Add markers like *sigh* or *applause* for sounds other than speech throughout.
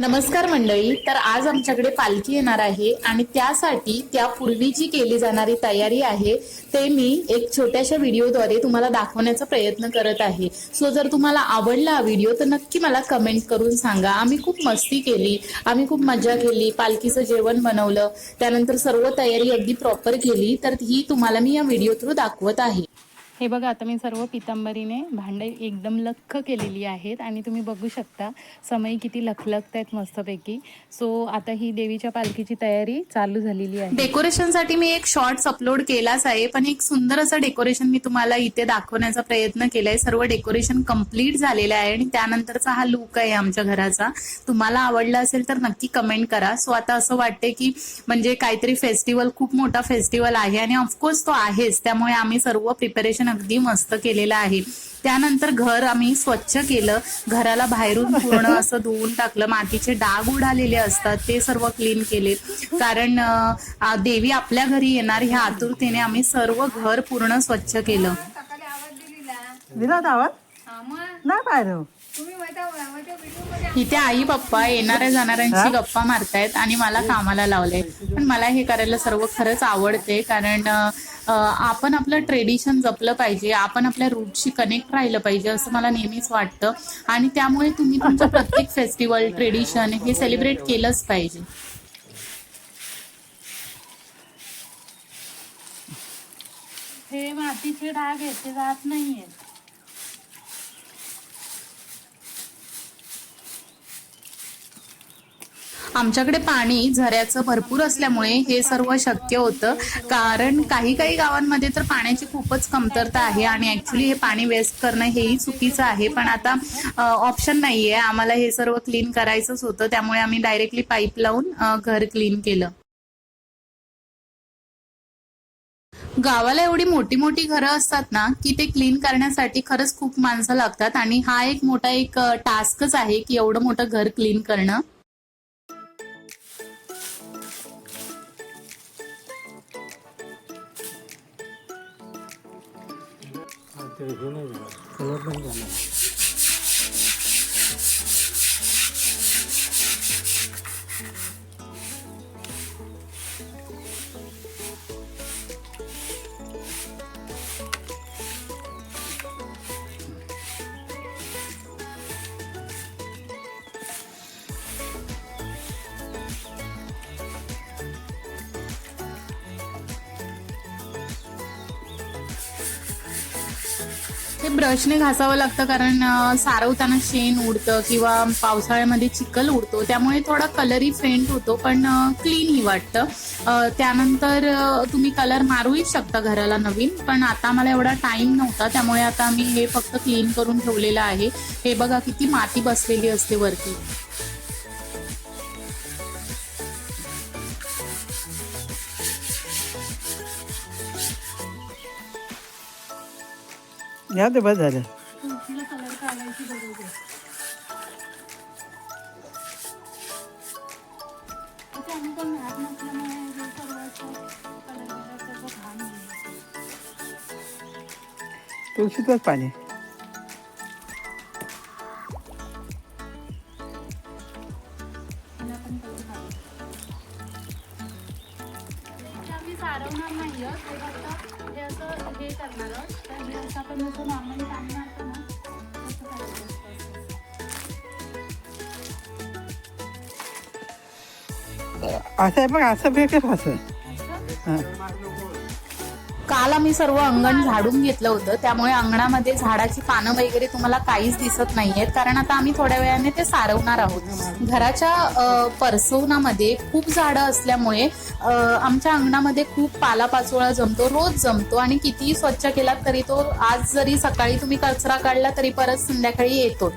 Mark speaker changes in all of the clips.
Speaker 1: नमस्कार मंडळी तर आज आमच्याकडे पालखी येणार आहे आणि त्यासाठी त्यापूर्वी जी केली जाणारी तयारी आहे ते मी एक छोट्याशा व्हिडिओद्वारे तुम्हाला दाखवण्याचा प्रयत्न करत आहे. सो जर तुम्हाला आवडला हा व्हिडिओ तर नक्की मला कमेंट करून सांगा. आम्ही खूप मस्ती केली आम्ही खूप मजा केली पालखीचं जेवण बनवलं त्यानंतर सर्व तयारी अगदी प्रॉपर केली तर ही तुम्हाला मी या व्हिडिओ थ्रू दाखवत आहे. हे बघा आता मी सर्व पितांबरीने भांडे एकदम लख्ख केलेली आहेत आणि तुम्ही बघू शकता समय किती लखलखत आहेत मस्तपैकी. सो आता ही देवीच्या पालखीची तयारी चालू झालेली आहे. डेकोरेशनसाठी मी एक शॉर्ट्स अपलोड केलाच आहे पण एक सुंदर असं डेकोरेशन मी तुम्हाला इथे दाखवण्याचा प्रयत्न केलाय. सर्व डेकोरेशन कंप्लीट झालेलं आहे आणि त्यानंतरचा हा लुक आहे आमच्या घराचा. तुम्हाला आवडला असेल तर नक्की कमेंट करा. सो आता असं वाटते की म्हणजे काहीतरी फेस्टिवल खूप मोठा फेस्टिवल आहे आणि ऑफकोर्स तो आहेच. त्यामुळे आम्ही सर्व प्रिपरेशन अगदी मस्त केलेलं आहे. त्यानंतर घर आम्ही स्वच्छ केलं. घराला बाहेरून पूर्ण *laughs* असं धुवून टाकलं. मातीचे डाग उडालेले असतात. ते सर्व क्लीन केले कारण देवी आपल्या घरी येणार ह्या आतुरतेने आम्ही सर्व घर पूर्ण स्वच्छ केलं.
Speaker 2: सकाळी आवाज दिलेला
Speaker 3: दिला होता आवाज?
Speaker 2: हा मग.
Speaker 3: नाही पाहिलं.
Speaker 2: तुम्ही माझ्या माझ्या व्हिडिओमध्ये
Speaker 1: इथे आई पप्पा येणाऱ्या जाणाऱ्यांशी गप्पा मारतायत आणि मला कामाला लावलंय. पण मला हे करायला सर्व खरंच आवडते कारण आपण आपलं ट्रेडिशन जपलं पाहिजे आपण आपल्या रूटशी कनेक्ट राहिलं पाहिजे असं मला नेहमीच वाटतं. आणि त्यामुळे तुम्ही तुमचं प्रत्येक फेस्टिवल ट्रेडिशन हे सेलिब्रेट केलंच पाहिजे.
Speaker 4: हे मातीचे डाग आहेत जात नाहीयेत.
Speaker 1: आमच्याकडे पाणी झऱ्याचं भरपूर असल्यामुळे हे सर्व शक्य होतं. कारण काही काही गावांमध्ये तर पाण्याची खूपच कमतरता आहे आणि ऍक्च्युली हे पाणी वेस्ट करणं हेही चुकीचं आहे. पण आता ऑप्शन नाहीये. आम्हाला हे सर्व क्लीन करायचंच होतं. त्यामुळे आम्ही डायरेक्टली पाईप लावून घर क्लीन केलं. गावाला एवढी मोठी मोठी घरं असतात ना की ते क्लीन करण्यासाठी खरंच खूप माणसं लागतात. आणि हा एक मोठा एक टास्कच आहे की एवढं मोठं घर क्लीन करणं. 되게 연해져요. 연해진 게 아니라. हे ब्रशने घासावं लागतं कारण सारवताना शेण उडतं किंवा पावसाळ्यामध्ये चिखल उडतो. त्यामुळे थोडा कलरही फेंट होतो पण क्लीनही वाटतं. त्यानंतर तुम्ही कलर मारूही शकता घराला नवीन पण आता मला एवढा टाइम नव्हता. त्यामुळे आता मी हे फक्त क्लीन करून ठेवलेलं आहे. हे बघा किती माती बसलेली असते वरती.
Speaker 4: घ्या दे घाण नाही
Speaker 3: तुळशीचंच पाणी.
Speaker 4: असं
Speaker 3: आहे पण असं भेटेल असं हां.
Speaker 1: काल आम्ही सर्व अंगण झाडून घेतलं होतं त्यामुळे अंगणामध्ये झाडाची पानं वगैरे तुम्हाला काहीच दिसत नाहीयेत. कारण आता आम्ही थोड्या वेळाने ते सारवणार आहोत. घराच्या परसवनामध्ये खूप झाडं असल्यामुळे आमच्या अंगणामध्ये खूप पालापाचोळा जमतो रोज जमतो. आणि कितीही स्वच्छ केलात तरी तो आज जरी सकाळी तुम्ही कचरा काढला तरी परत संध्याकाळी येतो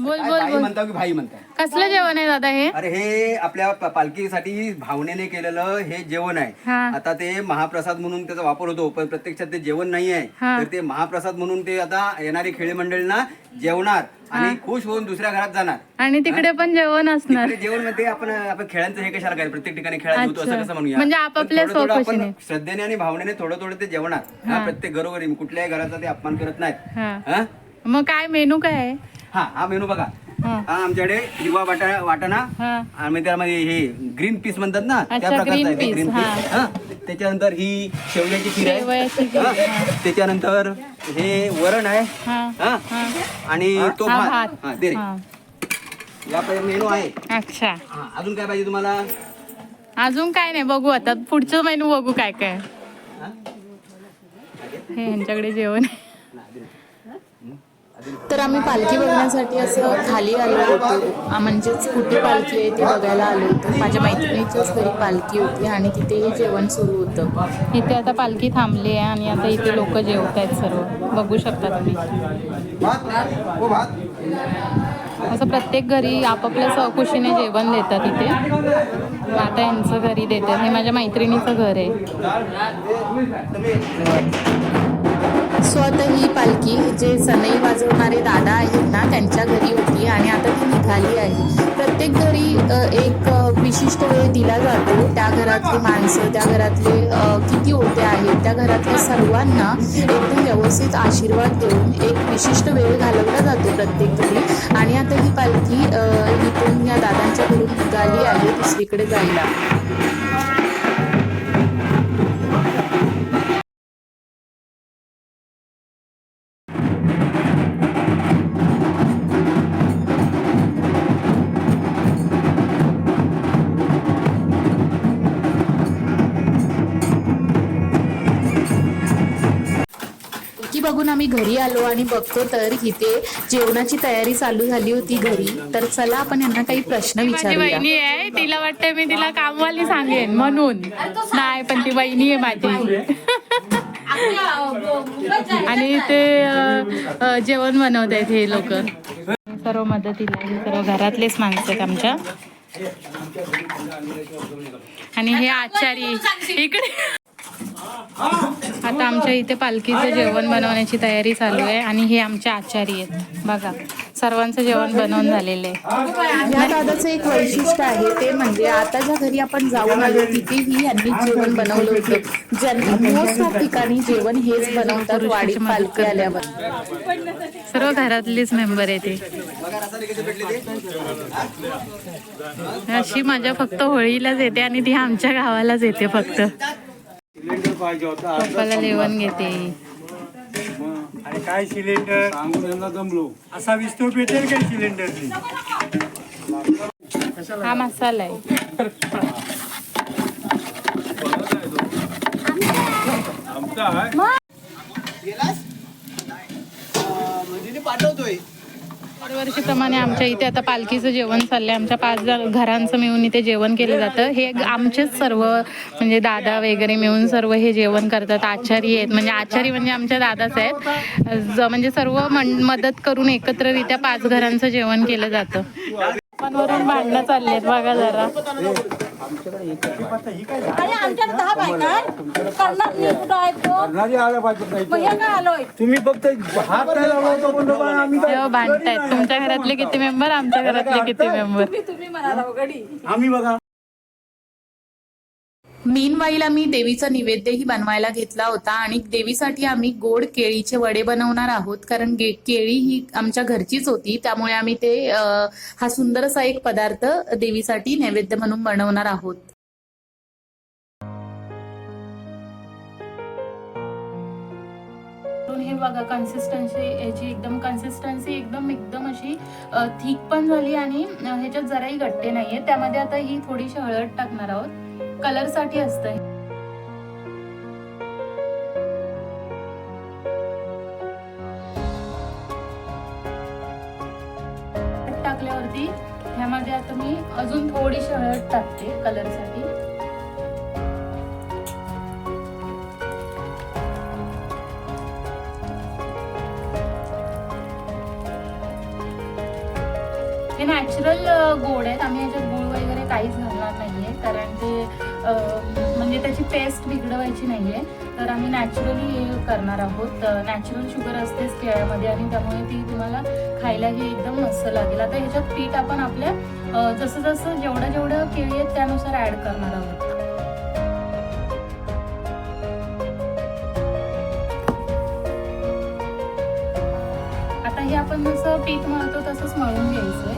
Speaker 4: बोल
Speaker 5: काय
Speaker 4: बोल बोल.
Speaker 5: म्हणता की भाई म्हणताय?
Speaker 4: कसलं जेवण आहे दादा हे?
Speaker 5: अरे हे आपल्या प- पालखीसाठी भावनेने केलेलं हे जेवण आहे.
Speaker 4: हा.
Speaker 5: आता ते महाप्रसाद म्हणून त्याचा वापर होतो पण प्रत्यक्षात ते जेवण नाही आहे.
Speaker 4: हा.
Speaker 5: तर ते महाप्रसाद म्हणून ते आता येणारी खेळी मंडळींना जेवणार आणि खुश होऊन दुसऱ्या घरात जाणार.
Speaker 4: आणि तिकडे पण जेवण असणार.
Speaker 5: तिकडे जेवणमध्ये आपण आपण खेळांचं हे कशाला काय प्रत्येक ठिकाणी खेळायला होतो असं
Speaker 4: अच्छा.
Speaker 5: कसं म्हणूया?
Speaker 4: म्हणजे
Speaker 5: पण
Speaker 4: आपापल्या
Speaker 5: थोडं- थोडं आपण
Speaker 4: स्वखुशीने.
Speaker 5: श्रद्धेने आणि भावनेने थोडं थोडं ते जेवणार. हा, प्रत्येक घरोघरी कुठल्याही घराचा ते अपमान करत नाहीत.
Speaker 4: हा.
Speaker 5: हा?
Speaker 4: मग काय मेनू काय आहे?
Speaker 5: हा हा मेनू बघा.
Speaker 4: हा.
Speaker 5: हा आमच्याकडे हिरवा वाटा वाटाणा
Speaker 4: हा.
Speaker 5: आणि त्यामध्ये हे ग्रीन पीस म्हणतात ना त्या प्रकारचं आहे
Speaker 4: peas,
Speaker 5: ग्रीन. पीस हा त्याच्यानंतर ही शेवयाची खीर आहे.
Speaker 4: शेवयाची खीर,
Speaker 5: हा.
Speaker 4: हा.
Speaker 5: त्याच्यानंतर हे वरण आहे.
Speaker 4: हा
Speaker 5: हा
Speaker 4: हा.
Speaker 5: आणि तो
Speaker 4: हा
Speaker 5: भात.
Speaker 4: भात.
Speaker 5: हा दे रे.
Speaker 4: हा.
Speaker 5: या मेनू आहे.
Speaker 4: अच्छा.
Speaker 5: हा, अजून काय पाहिजे तुम्हाला?
Speaker 4: अजून काय नाही बघू आता. पुढचं मेनू बघू काय काय.
Speaker 5: हा?
Speaker 4: हे यांच्याकडे जेवण आहे.
Speaker 1: तर आम्ही पालखी बघण्यासाठी असं खाली आलो होतो. म्हणजेच कुठे पालखी आहे ते बघायला आलो होतो. माझ्या मैत्रिणीच्याच घरी पालखी होती आणि तिथेही जेवण सुरू होतं.
Speaker 4: इथे आता पालखी थांबली आहे आणि आता इथे लोक जेवत आहेत सर्व. बघू शकता तुम्ही. असं प्रत्येक घरी आपापल्या सहकुशीने जेवण देतात इथे. आता यांचं घरी देतात. हे माझ्या मैत्रिणीचं घर आहे.
Speaker 1: सो आता ही पालखी जे सनई वाजवणारे दादा आहेत ना त्यांच्या घरी होती आणि आता ती निघाली आहे. प्रत्येक घरी एक विशिष्ट वेळ दिला जातो. त्या घरातली माणसं त्या घरातले किती होते आहेत त्या घरातल्या सर्वांना एकदम व्यवस्थित आशीर्वाद देऊन एक विशिष्ट वेळ घालवला जातो प्रत्येक घरी. आणि आता ही पालखी इथून या दादांच्या घरून निघाली आहे दुसरीकडे जायला. बघून आम्ही घरी आलो आणि बघतो तर इथे जेवणाची तयारी चालू झाली होती घरी. तर चला आपण यांना काही प्रश्न
Speaker 4: माझी
Speaker 1: विचारूया.
Speaker 4: बहिणी आहे. तिला वाटतं मी तिला कामवाली सांगेन म्हणून. नाही पण ती बहिणी आहे माझी. आणि ते अ, अ, जेवण बनवत आहेत हे लोक. सर्व मदतीला हे सर्व घरातलेच माणसं आहेत आमच्या. आणि हे आचारी. इकडे. आता आमच्या इथे पालखीचं जेवण बनवण्याची तयारी चालू आहे आणि हे आमचे आचारी आहेत. बघा सर्वांचं जेवण बनवून झालेलं आहे.
Speaker 1: या दादाचं एक वैशिष्ट्य आहे ते म्हणजे आता ज्या घरी आपण जाऊन आलो तिथेही यांनी जेवण बनवलं होतं. ऑफ ठिकाणी जेवण हेच बनवतात वाडीत पालखी आल्यावर.
Speaker 4: सर्व घरातलेच मेंबर आहे ते. अशी मजा फक्त होळीलाच येते आणि ती आमच्या गावालाच येते फक्त.
Speaker 6: सिलेंडर पाहिजे होता
Speaker 4: पप्पाला जेवण घेते.
Speaker 6: आणि काय सिलेंडर? सांगून यांना जमलो. असा विस्तव भेटेल काय सिलेंडरची
Speaker 4: हा मसाला आहे. दरवर्षीप्रमाणे आमच्या इथे आता पालखीचं जेवण चाललंय. आमच्या पाच घरांचं मिळून इथे जेवण केलं जातं. हे आमचेच सर्व म्हणजे दादा वगैरे मिळून सर्व हे जेवण करतात. आचारी आहेत. म्हणजे आचारी म्हणजे आमच्या दादाच आहेत. ज- म्हणजे सर्व मदत करून एकत्ररित्या पाच घरांचं जेवण केलं जातं. भांडणं चालले आहेत बघा जरा.
Speaker 6: करणारी आला पाहिजे नाही. तुम्ही फक्त हात नाही लावला पण बाबा आम्ही काय
Speaker 4: तेव्हा भांडतायत. तुमच्या घरातले किती मेंबर? आमच्या घरातले किती मेंबर?
Speaker 6: आम्ही बघा.
Speaker 1: मीन वाईल आम्ही देवीचा निवेद्यही बनवायला घेतला होता आणि देवीसाठी आम्ही गोड केळीचे वडे बनवणार आहोत कारण केळी ही आमच्या घरचीच होती. त्यामुळे आम्ही ते हा सुंदर असा एक पदार्थ देवीसाठी नैवेद्य म्हणून बनवणार आहोत.
Speaker 4: हे बघा कन्सिस्टन्सी याची एकदम कन्सिस्टन्सी एकदम एकदम अशी थिक पण झाली आणि ह्याच्यात जराही गट्टे नाहीये. त्यामध्ये आता ही थोडीशी हळद टाकणार आहोत. कलरसाठी टाकल्यावरती ह्यामध्ये आता मी अजून थोडीशी हळद टाकते कलरसाठी. हे नॅचरल गोड आहेत. आम्ही याच्यात गुळ वगैरे काहीच घालणार नाही. कारण ते म्हणजे त्याची पेस्ट बिघडवायची नाही आहे तर आम्ही नॅचरली करणार आहोत. नॅचरल शुगर असतेच केळ्यामध्ये आणि त्यामुळे ती तुम्हाला खायला हे एकदम मस्त लागेल. आता ह्याच्यात पीठ आपण आपल्या जसं जसं जेवढं जेवढं केळी आहेत त्यानुसार ॲड करणार आहोत. आता हे आपण जसं पीठ मळतो तसंच मळून घ्यायचं.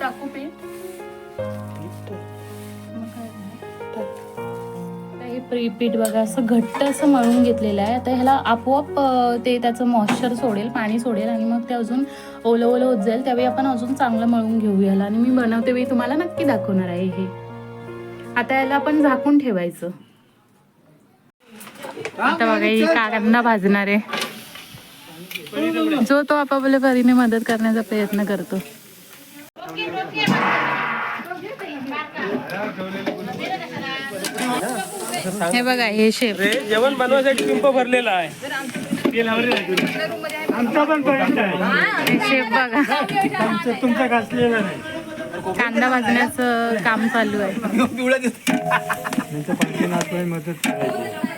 Speaker 4: टाकू पीठ हे प्री- पीठ बघा असं घट्ट असं मळून घेतलेलं आहे. आता ह्याला आपोआप ते त्याचं मॉइश्चर सोडेल पाणी सोडेल आणि मग ते अजून ओलं ओलं होत जाईल. त्यावेळी आपण अजून चांगलं मळून घेऊ याला आणि मी बनवते वेळी तुम्हाला नक्की दाखवणार आहे हे. आता याला आपण झाकून ठेवायचं. आता बघा ही कांदा भाजणार आहे. जो तो आपापल्या परीने मदत करण्याचा प्रयत्न करतो. हे बघा हे शेफ
Speaker 6: जेवण बनवायसाठी पिंप भरलेला आहे. आमचा पण
Speaker 4: हे शेफ बघा.
Speaker 6: आमचं तुमचा घासलेला नाही.
Speaker 4: कांदा भाजण्याचं काम चालू आहे.
Speaker 5: पिवळं दिसतं.
Speaker 6: त्यांच्या पाठी नाचवाय मदत करायची.